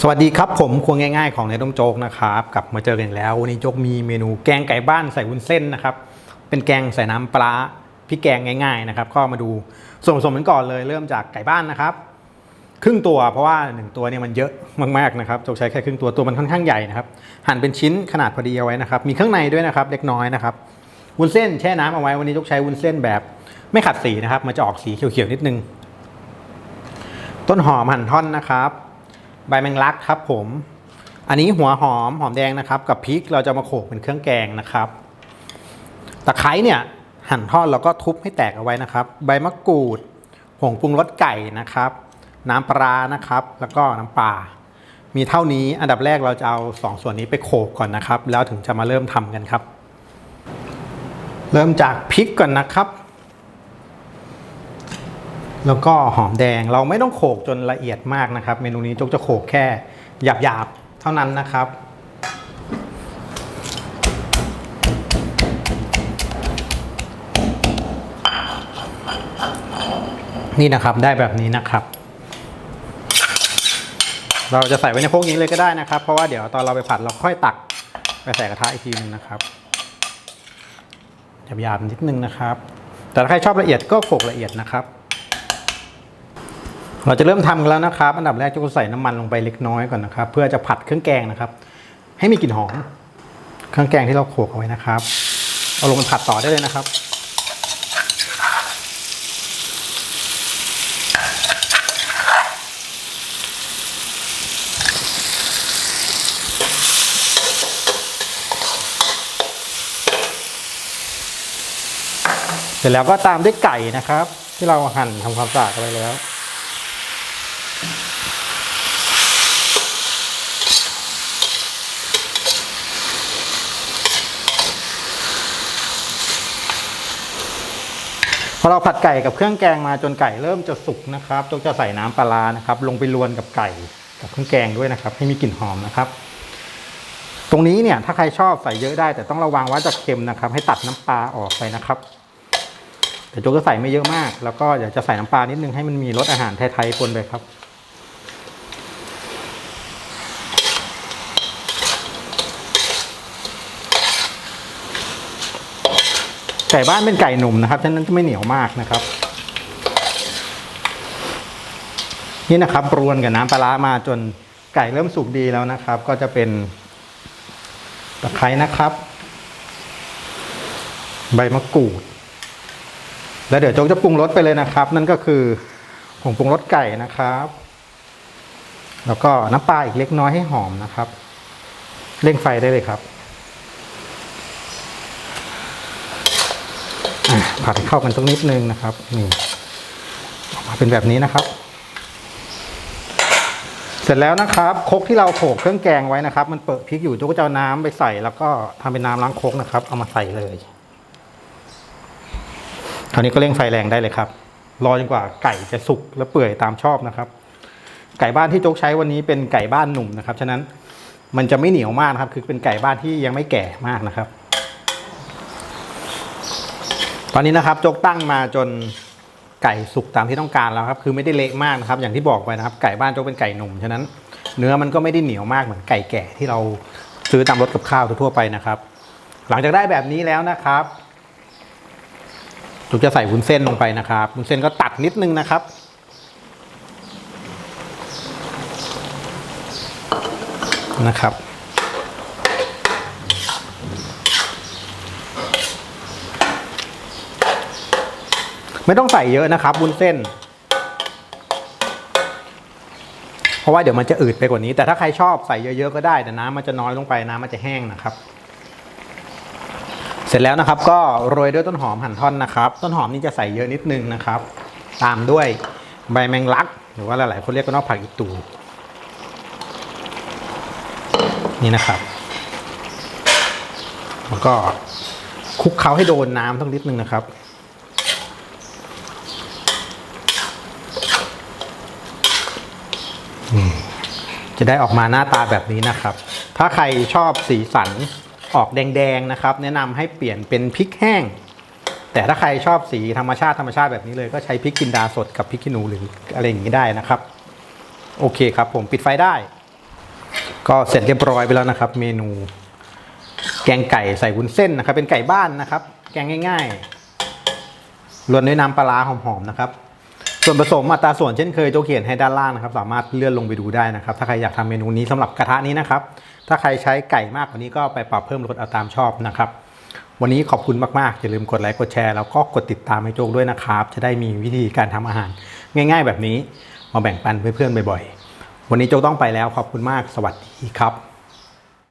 สวัสดีครับผมครัวง่ายๆของในต้มโจ๊กนะครับกลับมาเจอกันแล้ววันนี้โจ๊กมีเมนูแกงไก่บ้านใส่วุ้นเส้นนะครับเป็นแกงใส่น้ำปลาพริกแกงง่าย ๆนะครับ ก็มาดูส่วนผสมกันก่อนเลย เริ่มจากไก่บ้านนะครับ ครึ่งตัวเพราะว่าหนึ่งตัวเนี่ยมันเยอะมากๆนะครับโจ๊กใช้แค่ครึ่งตัวตัวมันค่อนข้างใหญ่นะครับหั่นเป็นชิ้นขนาดพอดีเอาไว้นะครับมีเครื่องในด้วยนะครับเล็กน้อยนะครับวุ้นเส้นแช่น้ำเอาไว้วันนี้โจ๊กใช้วุ้นเส้นแบบไม่ขัดสีนะครับมันจะออกสีเขียวๆนิดนึง ต้นหอมหั่นท่อนนะครับ ใบแมงลักครับผม อันนี้หัวหอมหอมแดงนะครับ กับพริกเราจะมาโขลกเป็นเครื่องแกงนะครับ ตะไคร้เนี่ยหั่นทอนแล้วก็ทุบให้แตกเอาไว้นะครับ ใบมะกรูด ผงปรุงรสไก่นะครับ น้ำปลานะครับ แล้วก็น้ำปลา มีเท่านี้อันดับแรกเราจะเอาสองส่วนนี้ไปโขลกก่อนนะครับ แล้วถึงจะมาเริ่มทำกันครับ เริ่มจากพริกก่อนนะครับ แล้วก็หอมแดงเราไม่ต้องโขลกจนละเอียดมากนะครับ เมนูนี้จกจะโขลกแค่หยาบๆ เท่านั้นนะครับนี่นะครับได้แบบนี้นะครับ เราจะใส่ไว้ในพวกนี้เลยก็ได้นะครับ เพราะว่าเดี๋ยวตอนเราไปผัดเราค่อยตักไปใส่กระทะอีกทีนึงนะครับหยาบๆนิดนึงนะครับ แต่ถ้าใครชอบละเอียดก็โขลกละเอียดนะครับ เราจะเริ่มทำกันแล้วนะครับ อันดับแรกจะใส่น้ำมันลงไปเล็กน้อยก่อนนะครับ เพื่อจะผัดเครื่องแกงนะครับ ให้มีกลิ่นหอมเครื่องแกงที่เราโขลกเอาไว้นะครับ เอาลงผัดต่อได้เลยนะครับเสร็จแล้วก็ตามด้วยไก่นะครับ ที่เราหั่นทำความสะอาดไว้แล้ว พอเราผัดไก่กับเครื่องแกงมาจนไก่เริ่มจะสุกนะครับจงจะใส่น้ำปลานะครับ ลงไปรวนกับไก่กับเครื่องแกงด้วยนะครับ ให้มีกลิ่นหอมนะครับ ตรงนี้เนี่ยถ้าใครชอบใส่เยอะได้ แต่ต้องระวังว่าจะเค็มนะครับ ให้ตัดน้ำปลาออกไปนะครับแต่โจ๊กก็ใส่ไม่เยอะมาก แล้วก็อยากจะใส่น้ำปลานิดนึงให้มันมีรสอาหารไทยๆปนไปครับ ไก่บ้านเป็นไก่หนุ่มนะครับฉะนั้นจะไม่เหนียวมากนะครับ นี่นะครับรวนกับน้ำปลาร้ามาจนไก่เริ่มสุกดีแล้วนะครับ ก็จะเป็นตะไคร้นะครับ ใบมะกรูด แล้วเดี๋ยวโจ๊กจะปรุงรสไปเลยนะครับ นั่นก็คือผงปรุงรสไก่นะครับ แล้วก็น้ำปลาอีกเล็กน้อยให้หอมนะครับ เร่งไฟได้เลยครับอะ ผัดเข้ากันสักนิดนึงนะครับนี่ออกมาเป็นแบบนี้นะครับ เสร็จแล้วนะครับคกที่เราโขกเครื่องแกงไว้นะครับ มันเปิดพริกอยู่โจ๊กก็จะเอาน้ำไปใส่ แล้วก็ทำเป็นน้ำล้างคกนะครับ เอามาใส่เลยคราวนี้ก็เร่งไฟแรงได้เลยครับ รอจนกว่าไก่จะสุกและเปื่อยตามชอบนะครับ ไก่บ้านที่โจ๊กใช้วันนี้เป็นไก่บ้านหนุ่มนะครับ ฉะนั้นมันจะไม่เหนียวมากนะครับ คือเป็นไก่บ้านที่ยังไม่แก่มากนะครับ ตอนนี้นะครับโจกตั้งมาจนไก่สุกตามที่ต้องการแล้วครับ คือไม่ได้เละมากนะครับ อย่างที่บอกไปนะครับไก่บ้านจกเป็นไก่หนุ่มฉะนั้น เนื้อมันก็ไม่ได้เหนียวมากเหมือนไก่แก่ที่เราซื้อตามรถกับข้าวทั่วไปนะครับ หลังจากได้แบบนี้แล้วนะครับจุกจะใส่วุ้นเส้นลงไปนะครับวุ้นเส้นก็ตัดนิดนึงนะครับนะครับ ไม่ต้องใส่เยอะนะครับวุ้นเส้น เพราะว่าเดี๋ยวมันจะอืดไปกว่านี้ แต่ถ้าใครชอบใส่เยอะๆก็ได้แต่น้ำมันจะน้อยลงไปน้ำมันจะแห้งนะครับ เสร็จแล้วนะครับก็โรยด้วยต้นหอมหั่นท่อนนะครับ ต้นหอมนี่จะใส่เยอะนิดนึงนะครับ ตามด้วยใบแมงลัก หรือว่าหลายๆคนเรียกกันว่าผักอีตูนี่นะครับแล้วก็คลุกเคล้าให้โดนน้ำต้องนิดนึงนะครับ จะได้ออกมาหน้าตาแบบนี้นะครับ ถ้าใครชอบสีสันออกแดงๆนะครับ แนะนำให้เปลี่ยนเป็นพริกแห้ง แต่ถ้าใครชอบสีธรรมชาติธรรมชาติแบบนี้เลยก็ใช้พริกจินดาสดกับพริกขี้หนูหรืออะไรอย่างนี้ได้นะครับ โอเคครับ ผมปิดไฟได้ ก็เสร็จเรียบร้อยไปแล้วนะครับ เมนู แกงไก่ใส่วุ้นเส้นนะครับ เป็นไก่บ้านนะครับ แกงง่ายๆรวนด้วยน้ำปลาร้าหอมๆนะครับ ส่วนผสมอัตราส่วนเช่นเคยโจเขียนให้ด้านล่างนะครับ สามารถเลื่อนลงไปดูได้นะครับ ถ้าใครอยากทำเมนูนี้สำหรับกระทะนี้นะครับ ถ้าใครใช้ไก่มากกว่านี้ก็ไปปรับเพิ่มลดเอาตามชอบนะครับ วันนี้ขอบคุณมากๆอย่าลืมกดไลค์กดแชร์แล้วก็กดติดตามให้โจกด้วยนะครับ จะได้มีวิธีการทำอาหาร ง่าย ๆ แบบนี้มาแบ่งปันเพื่อนๆบ่อย ๆ วันนี้โจต้องไปแล้วขอบคุณมากสวัสดีครับ